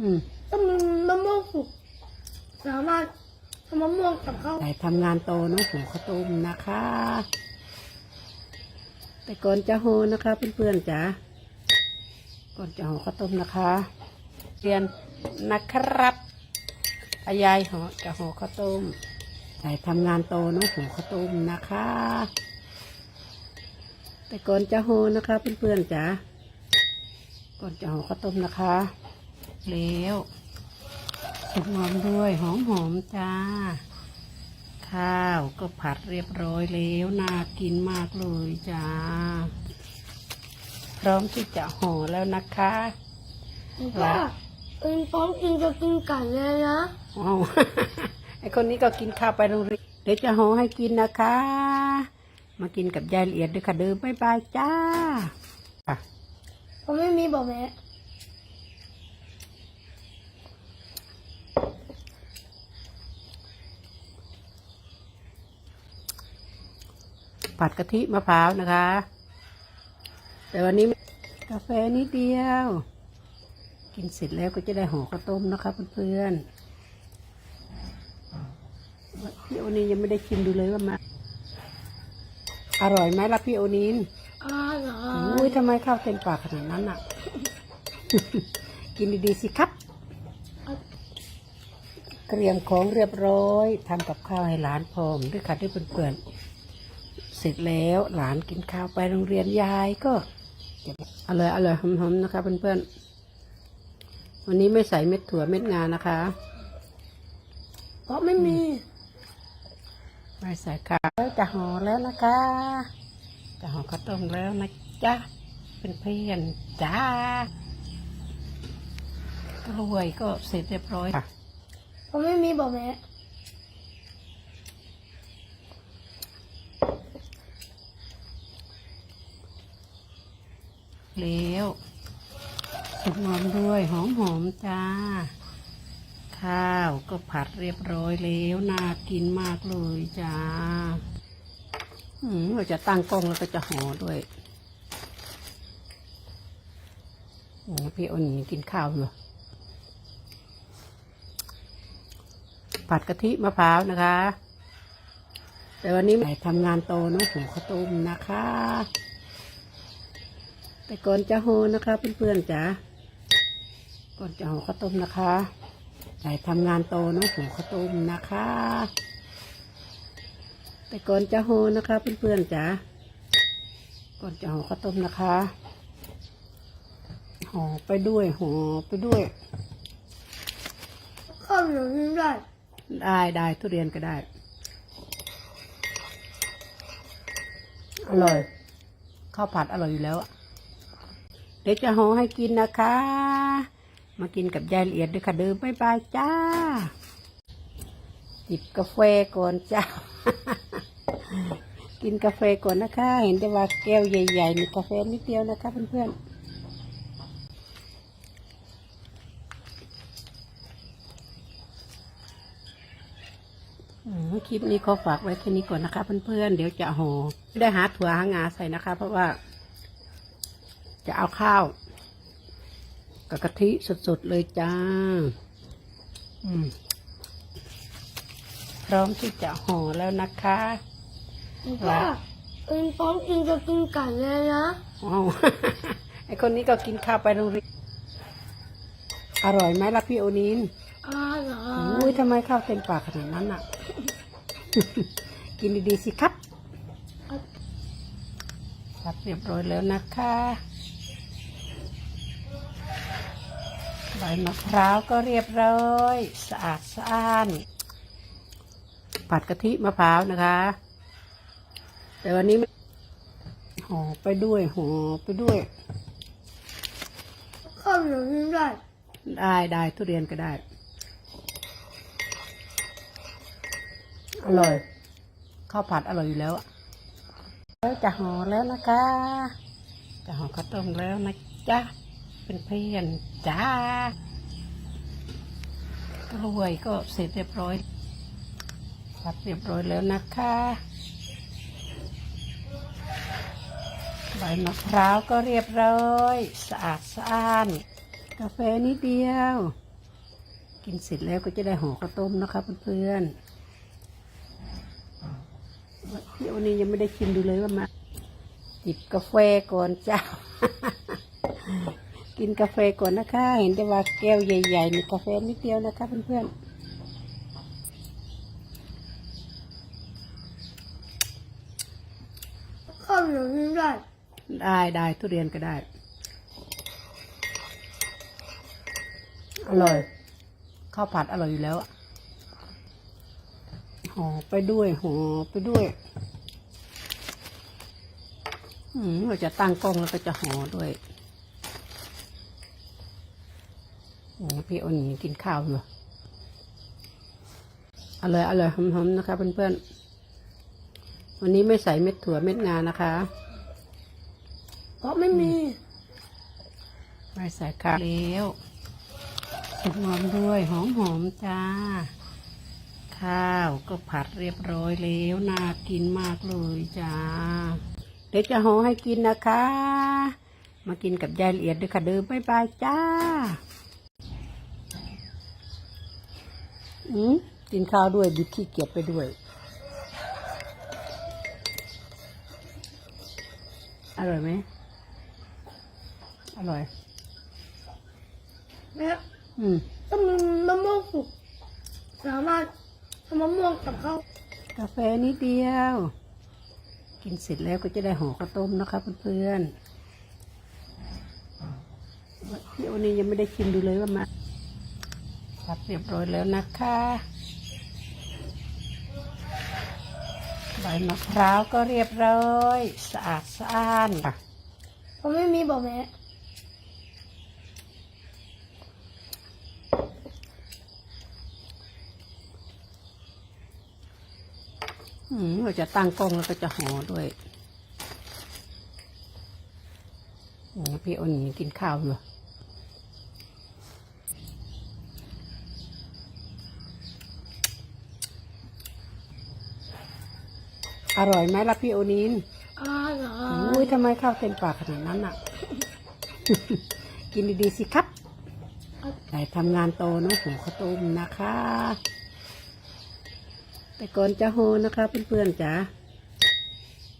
อืมถ้ามันมะม่วงสุกสามารถทำมะม่วงกับข้าวแต่ทำงานโตเน้องหูข้าวต้มนะคะ แต่ก่อนจะโหนะคะเพื่อนๆจ๋าก่อนจะห่อข้าวต้มนะคะเรียนนะครับอายายห่อจะห่อข้าวต้มแต่ทำงานโตเน้องหูข้าวต้มนะคะ แต่ก่อนจะโหนะคะเพื่อนๆจ๋าก่อนจะห่อข้าวต้มนะคะ แล้วสุกงอมด้วยหอมๆจ้า ข้าวก็ผัดเรียบร้อยแล้วน่ากินมากเลยจ้า พร้อมที่จะห่อแล้วนะคะว่าเอ็นพร้อมกินจะกินไก่เลยนะอ้าวไอคนนี้ก็กินข้าวไปโรงเรียนเดี๋ยวจะห่อให้กินนะคะ มากินกับยายละเอียดด้วยค่ะเดิมบ๊ายบายจ้าอะผมไม่มีบอกแม่ ผัดกะทิมะพร้าวนะคะ แต่วันนี้กาแฟนิดเดียว กินเสร็จแล้วก็จะได้ห่อข้าวต้มนะคะเพื่อนๆพี่โอนินยังไม่ได้ชิมดูเลยว่ามาอร่อยไหมล่ะพี่โอนินอร่ออุ้ยยทำไมข้าวเต็มปากขนาดนั้นอะ กินดีๆสิครับเตรียมของเรียบร้อยทำกับข้าวให้หลานพร้อมด้วยค่ะด้วยเพื่อนๆเส ร็จแล้ว หลานกินข้าวไปโรงเรียนยายก็อร่อยอร่อยหอมๆนะคะเพื่อนๆวันนี้ไม่ใส่เม็ดถั่วเม็ดงานะคะ เพราะไม่มีไม่ใส่ค่ะแล้จะห่อแล้วนะคะ จะห่อข้าวต้มแล้วนะจ๊ะเป็นเพื่อนจ้ากล้วยก็เสร็จเรียบร้อยค่ะผมไม่มีบอกแม่ แล้วสุกงอมด้วยหอมหอมๆจ้า ข้าวก็ผัดเรียบร้อยแล้วน่ากินมากเลยจ้าอืมเราจะตั้งกล้องแล้วก็จะห่อด้วยโอ้พี่อ้นกินข้าวอยู่ผัดกะทิมะพร้าวนะคะ แต่วันนี้ไม่ทำงานโตเน้องหูข้าวต้มนะคะ แต่ก่อนจะโหนะคะ เพื่อนๆจ๋าก่อนจะห่อข้าวต้มนะคะใส่ทำงานโตเน้องหูข้าวต้มนะคะ แต่ก่อนจะโหนะคะ เพื่อนๆจ๋าก่อนจะห่อข้าวต้มนะคะห่อไปด้วยห่อไปด้วยข้าวเหนียวนิ่มได้ได้ได้ทุเรียนก็ได้อร่อยข้าวผัดอร่อยอยู่แล้วอะ เดี๋ยวจะห่อให้กินนะคะ มากินกับยายละเอียดด้วยค่ะเดิมบ๊ายบายจ้า จิบกาแฟก่อนจ้า กินกาแฟก่อนนะคะ เห็นแต่ว่าแก้วใหญ่ๆมีกาแฟนิดเดียวนะคะเพื่อนๆอืมคลิปนี้ขอฝากไว้แค่นี้ก่อนนะคะเพื่อนๆ เดี๋ยวจะห่อไม่ได้หาถั่วหางาใส่นะคะ เพราะว่า จะเอาข้าวกับกะทิสดๆเลยจ้า อืม พร้อมที่จะห่อแล้วนะคะว่าเอ็นพร้อมกินจะกินไก่เลยนะอ้าวไอคนนี้ก็กินข้าวไปโรงเรียน อร่อยไหมล่ะพี่โอนินอร่ออุ้ยยทำไมข้าวเต็มปากขนาดนั้นอะ กินดีๆสิครับครับเรียบร้อยแล้วนะคะ ใบมะพร้าวก็เรียบร้อย สะอาดสะอ้าน ผัดกะทิมะพร้าวนะคะ แต่วันนี้ห่อไปด้วยห่อไปด้วยข้าวเหนียวนิ่มได้ ได้ได้ทุเรียนก็ได้ อร่อยข้าวผัดอร่อยอยู่แล้วอะแล้วจะห่อแล้วนะคะ จะห่อข้าวต้มแล้วนะจ๊ะ เป็นเพื่อนจ้ากล้วยก็เสร็จเรียบร้อยผัดเรียบร้อยแล้วนะคะใบมะพร้าวก็เรียบร้อย สะอาดสะอ้าน กาแฟนิดเดียว กินเสร็จแล้วก็จะได้ห่อข้าวต้มนะคะเพื่อนๆพี่โอนี่ยังไม่ได้ชิมดูเลยว่ามาจิบกาแฟก่อนจ้า กินกาแฟก่อนนะคะ เห็นแต่ว่าแก้วใหญ่ๆมีกาแฟนิดเดียวนะคะเพื่อนข้าวเหนียวนึ่งได้ๆได้ได้ทุเรียนก็ได้ อร่อยข้าวผัดอร่อยอยู่แล้วอะห่อไปด้วยห่อไปด้วย อืมเราจะตั้งกล้องแล้วก็จะห่อด้วย โอ้พี่อ้นกินข้าวอยู่อร่อยอร่อยหอมๆนะคะเพื่อนๆ วันนี้ไม่ใส่เม็ดถั่วเม็ดงานะคะ เพราะไม่มี ไม่ใส่ข้าวแล้วสุกงอมด้วยหอมหอมๆจ้า ข้าวก็ผัดเรียบร้อยแล้วน่ากินมากเลยจ้า เดี๋ยวจะห่อให้กินนะคะ มากินกับยายละเอียดด้วยค่ะเดิมบ๊ายบายจ้า อืมกินข้าวด้วยดิบขี้เกียจไปด้วย อร่อยไหม อร่อยแม่อืมต้องมีมะม่วงสุกสามารถทำมะม่วงกับข้าวกาแฟนิดเดียว กินเสร็จแล้วก็จะได้ห่อข้าวต้มนะคะเพื่อนๆพี่โอนี่ยังไม่ได้ชิมดูเลยว่ามา ผัดเรียบร้อยแล้วนะคะใบมะพร้าวก็เรียบร้อยสะอาดสะอ้านค่ะเพราะไม่มีบอกแม่อืมเราจะตั้งกล้องแล้วก็จะห่อด้วยโอ้พี่โอนี่กินข้าวอยู่ อร่อยไหมล่ะพี่โอนินอร่ออุ้ยยทำไมข้าวเต็มปากขนาดนั้นอะ กินดีๆสิครับแต่ทำงานโตเนอะหุงข้าวต้มนะคะ แต่ก่อนจะโหนะคะเพื่อนๆจ๋า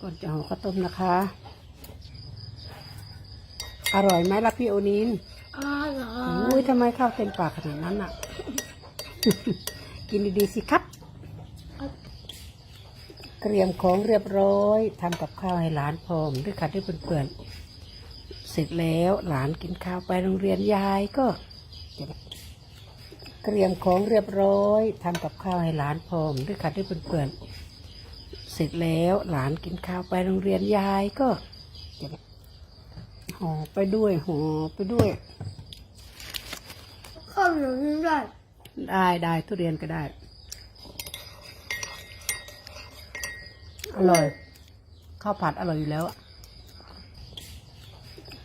ก่อนจะห่อข้าวต้มนะคะ อร่อยไหมล่ะพี่โอนินอร่ออุ้ยยทำไมข้าวเต็มปากขนาดนั้นอะ กินดีๆสิครับ เตรียมของเรียบร้อยทำกับข้าวให้หลานพร้อมด้วยค่ะด้วยเพื่อนๆเสร็จแล้วหลานกินข้าวไปโรงเรียนยายก็จะเตรียมของเรียบร้อยทำกับข้าวให้หลานพร้อมด้วยค่ะด้วยเพื่อนๆเสร็จแล้วหลานกินข้าวไปโรงเรียนยายก็จะห่อไปด้วยห่อไปด้วยข้าวเหนียวนึ่งได้ได้ได้ทุเรียนก็ได้ อร่อย ข้าวผัดอร่อยอยู่แล้วอะ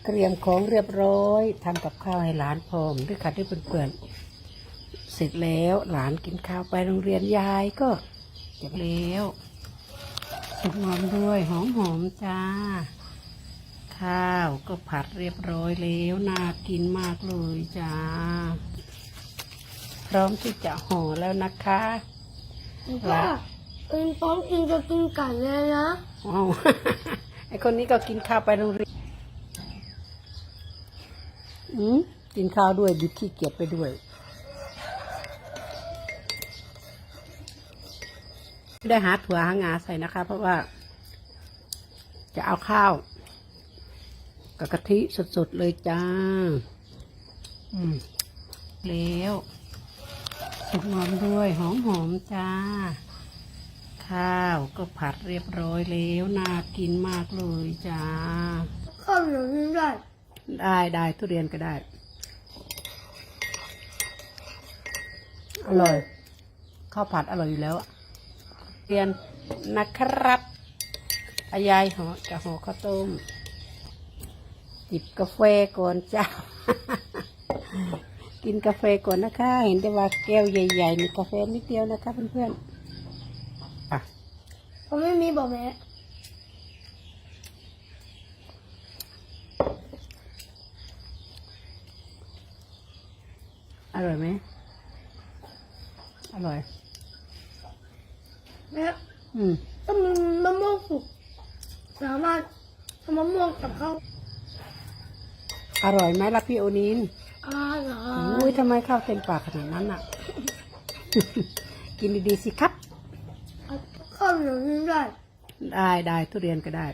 เตรียมของเรียบร้อยทำกับข้าวให้หลานพร้อมด้วยค่ะด้วยเพื่อนๆเสร็จแล้วหลานกินข้าวไปโรงเรียนยายก็จะแล้วสุกงอมด้วยหอมหอมๆจ้า ข้าวก็ผัดเรียบร้อยแล้วน่ากินมากเลยจ้า พร้อมที่จะห่อแล้วนะคะว่า เอ็นพร้อมกินจะกินไก่เลยนะอ้าว ไอคนนี้ก็กินข้าวไปโรงเรียนอืมกินข้าวด้วยดิขี้เกียจไปด้วยไม่ได้หาถั่วหางาใส่นะคะ เพราะว่า จะเอาข้าว กับกะทิสดๆเลยจ้า อืมแล้วสุกงอมด้วย หอมหอมๆจ้า ข้าวก็ผัดเรียบร้อยแล้วน่ากินมากเลยจ้าข้าวเหนียวนึ่งได้ได้ได้ทุเรียนก็ได้ อร่อยข้าวผัดอร่อยอยู่แล้วอะเรียนนะครับอายายห่อจะห่อข้าวต้มจิบกาแฟก่อนจ้า กินกาแฟก่อนนะคะ เห็นแต่ว่าแก้วใหญ่ๆมีกาแฟนิดเดียวนะคะเพื่อนๆอะ เพราะไม่มีบอกแม่อร่อยไหม อร่อยและอืม ถ้ามันมะม่วงสุกสามารถทำมะม่วงกับข้าวอร่อยไหมล่ะพี่โอนินอร่ออุ้ยยทำไมข้าวเต็มปากขนาดนั้นอะ กินดีๆสิครับข้าวเหนียวนี่ได้ได้ได้ทุเรียนก็ได้